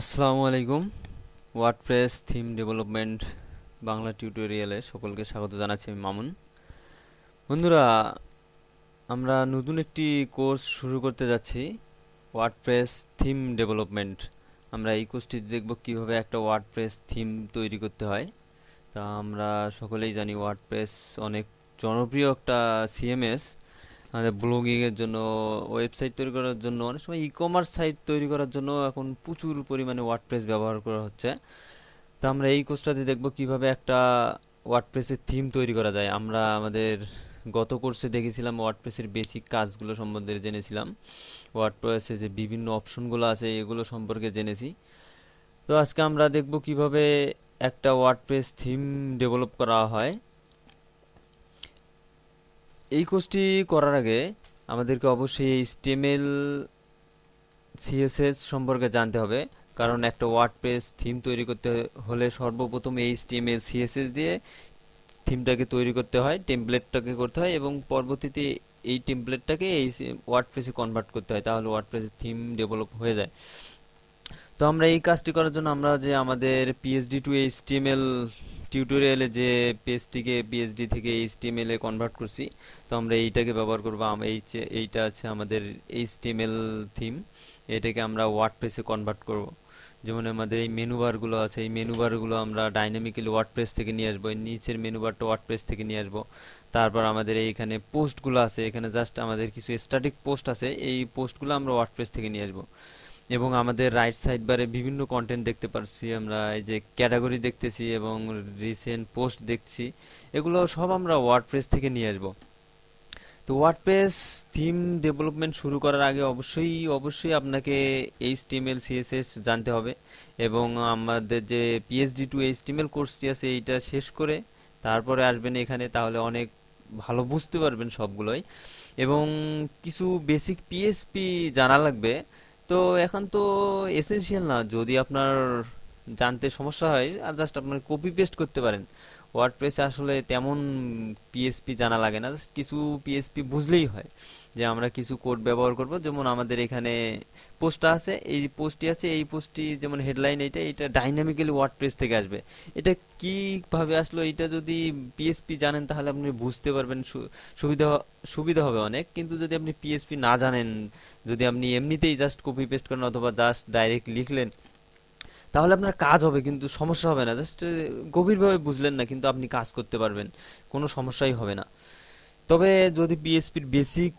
আসসালামু আলাইকুম। WordPress theme development Bangla টিউটোরিয়ালে সকলকে স্বাগত জানাচ্ছি আমি মামুন। বন্ধুরা, আমরা নতুন একটি কোর্স শুরু করতে যাচ্ছি ওয়ার্ডপ্রেস থিম ডেভেলপমেন্ট আমরা এই কোর্সটিতে দেখব কীভাবে একটা ওয়ার্ডপ্রেস থিম তৈরি করতে হয়। তা আমরা সকলেই জানি ওয়ার্ডপ্রেস অনেক জনপ্রিয় একটা সিএমএস আমাদের ব্লগিংয়ের জন্য ওয়েবসাইট তৈরি করার জন্য, অনেক সময় ই কমার্স সাইট তৈরি করার জন্য এখন প্রচুর পরিমাণে ওয়ার্ডপ্রেস ব্যবহার করা হচ্ছে। তো আমরা এই কোর্সটাতে দেখব কীভাবে একটা ওয়ার্ডপ্রেসের থিম তৈরি করা যায়। আমরা আমাদের গত কোর্সে দেখেছিলাম ওয়ার্ডপ্রেসের বেসিক কাজগুলো সম্বন্ধে জেনেছিলাম। ওয়ার্ডপ্রেসে যে বিভিন্ন অপশনগুলো আছে, এগুলো সম্পর্কে জেনেছি। তো আজকে আমরা দেখব কীভাবে একটা ওয়ার্ডপ্রেস থিম ডেভেলপ করা হয়। এই কোর্সটি করার আগে আমাদেরকে অবশ্যই স্টেমেল সিএসএস সম্পর্কে জানতে হবে। কারণ একটা ওয়ার্ডপ্রেস থিম তৈরি করতে হলে সর্বপ্রথম এই স্টেমেল সিএসএস দিয়ে থিমটাকে তৈরি করতে হয় টেমপ্লেটটাকে করতে হয় এবং পরবর্তীতে এই টেমপ্লেটটাকে এই ওয়ার্ডপ্রেসে কনভার্ট করতে হয়, তাহলে ওয়ার্ডপ্রেসের থিম ডেভেলপ হয়ে যায়। তো আমরা এই কাজটি করার জন্য আমরা যে আমাদের পিএইচডি টু এইচটিএমএল টিউটোরিয়ালে যে পেজটিকে পিএইচডি থেকে এইচটিএমএল এ কনভার্ট করছি, তো আমরা এইটাকে ব্যবহার করব। এই এইটা আছে আমাদের এইচটিএমএল থিম এটাকে আমরা ওয়ার্ডপ্রেসে কনভার্ট করব। যেমন আমাদের এই মেনু বারগুলো আছে, এই মেনু বারগুলো আমরা ডাইনামিক্যালি ওয়ার্ডপ্রেস থেকে নিয়ে আসব, এই নিচের মেনু বারটা ওয়ার্ডপ্রেস থেকে নিয়ে আসব। তারপর আমাদের এইখানে পোস্টগুলো আছে, এখানে জাস্ট আমাদের কিছু স্ট্যাটিক পোস্ট আছে, এই পোস্টগুলো আমরা ওয়ার্ডপ্রেস থেকে নিয়ে আসব। এবং আমাদের রাইট সাইড বারে বিভিন্ন কন্টেন্ট দেখতে পাচ্ছি আমরা এই যে ক্যাটাগরি দেখতেছি এবং রিসেন্ট পোস্ট দেখছি, এগুলো সব আমরা ওয়ার্ডপ্রেস থেকে নিয়ে আসব। তো ওয়ার্ডপ্রেস থিম ডেভেলপমেন্ট শুরু করার আগে অবশ্যই অবশ্যই আপনাকে এইচটিএমএল সিএসএস জানতে হবে এবং আমাদের যে পিএইচডি টু এইচটিএমএল কোর্সটি আছে, এইটা শেষ করে তারপরে আসবেন এখানে, তাহলে অনেক ভালো বুঝতে পারবেন সবগুলোই। এবং কিছু বেসিক পিএসপি জানা লাগবে। তো এখন তো এসেনশিয়াল না। যদি আপনার জানতে সমস্যা হয়, আর জাস্ট আপনার কপি পেস্ট করতে পারেন। ওয়ার্ডপ্রেসে আসলে তেমন পিএসপি জানা লাগে না জাস্ট কিছু পিএসপি বুঝলেই হয়। যে আমরা কিছু কোড ব্যবহার করব। যেমন আমাদের এখানে পোস্টটা আছে, এই পোস্টটি আছে, এই পোস্টটি যেমন হেডলাইন এটা এটা ডাইনামিক্যালি ওয়ার্ডপ্রেস থেকে আসবে। এটা কীভাবে আসলো, এটা যদি পিএসপি জানেন তাহলে আপনি বুঝতে পারবেন সুবিধা সুবিধা হবে অনেক। কিন্তু যদি আপনি পিএসপি না জানেন, যদি আপনি এমনিতেই জাস্ট কপি পেস্ট করেন অথবা জাস্ট ডাইরেক্ট লিখলেন, তাহলে আপনার কাজ হবে, কিন্তু সমস্যা হবে না। জাস্ট গভীরভাবে বুঝলেন না, কিন্তু আপনি কাজ করতে পারবেন। কোনো সমস্যাই হবে না। তবে যদি পিএসপির বেসিক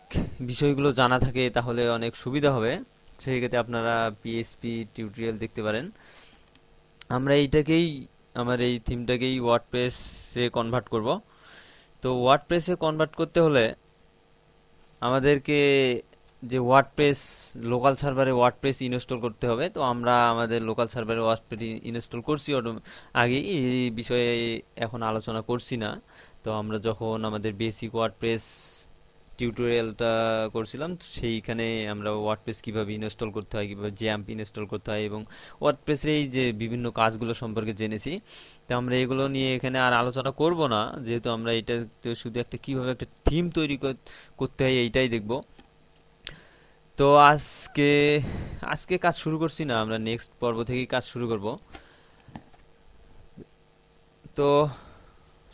বিষয়গুলো জানা থাকে, তাহলে অনেক সুবিধা হবে। সেই ক্ষেত্রে আপনারা পিএসপি টিউটোরিয়াল দেখতে পারেন। আমরা এইটাকেই, আমার এই থিমটাকেই ওয়ার্ডপ্রেসে কনভার্ট করব। তো ওয়ার্ডপ্রেসে কনভার্ট করতে হলে আমাদেরকে যে ওয়ার্ডপ্রেস লোকাল সার্ভারে ওয়ার্ডপ্রেস ইনস্টল করতে হবে। তো আমরা আমাদের লোকাল সার্ভারে ওয়ার্ডপ্রেস ইনস্টল করছি। আগেই এই বিষয়ে এখন আলোচনা করছি না। তো আমরা যখন আমাদের বেসিক ওয়ার্ডপ্রেস টিউটোরিয়ালটা করছিলাম, সেইখানে আমরা ওয়ার্ডপ্রেস কীভাবে ইনস্টল করতে হয়, কীভাবে জ্যাম্প ইনস্টল করতে হয় এবং ওয়ার্ডপ্রেসের এই যে বিভিন্ন কাজগুলো সম্পর্কে জেনেছি, তো আমরা এগুলো নিয়ে এখানে আর আলোচনা করব না। যেহেতু আমরা এটা শুধু একটা কীভাবে একটা থিম তৈরি করতে হয়, এইটাই দেখব। তো আজকে আজকে কাজ শুরু করছি না, আমরা নেক্সট পর্ব থেকেই কাজ শুরু করব। তো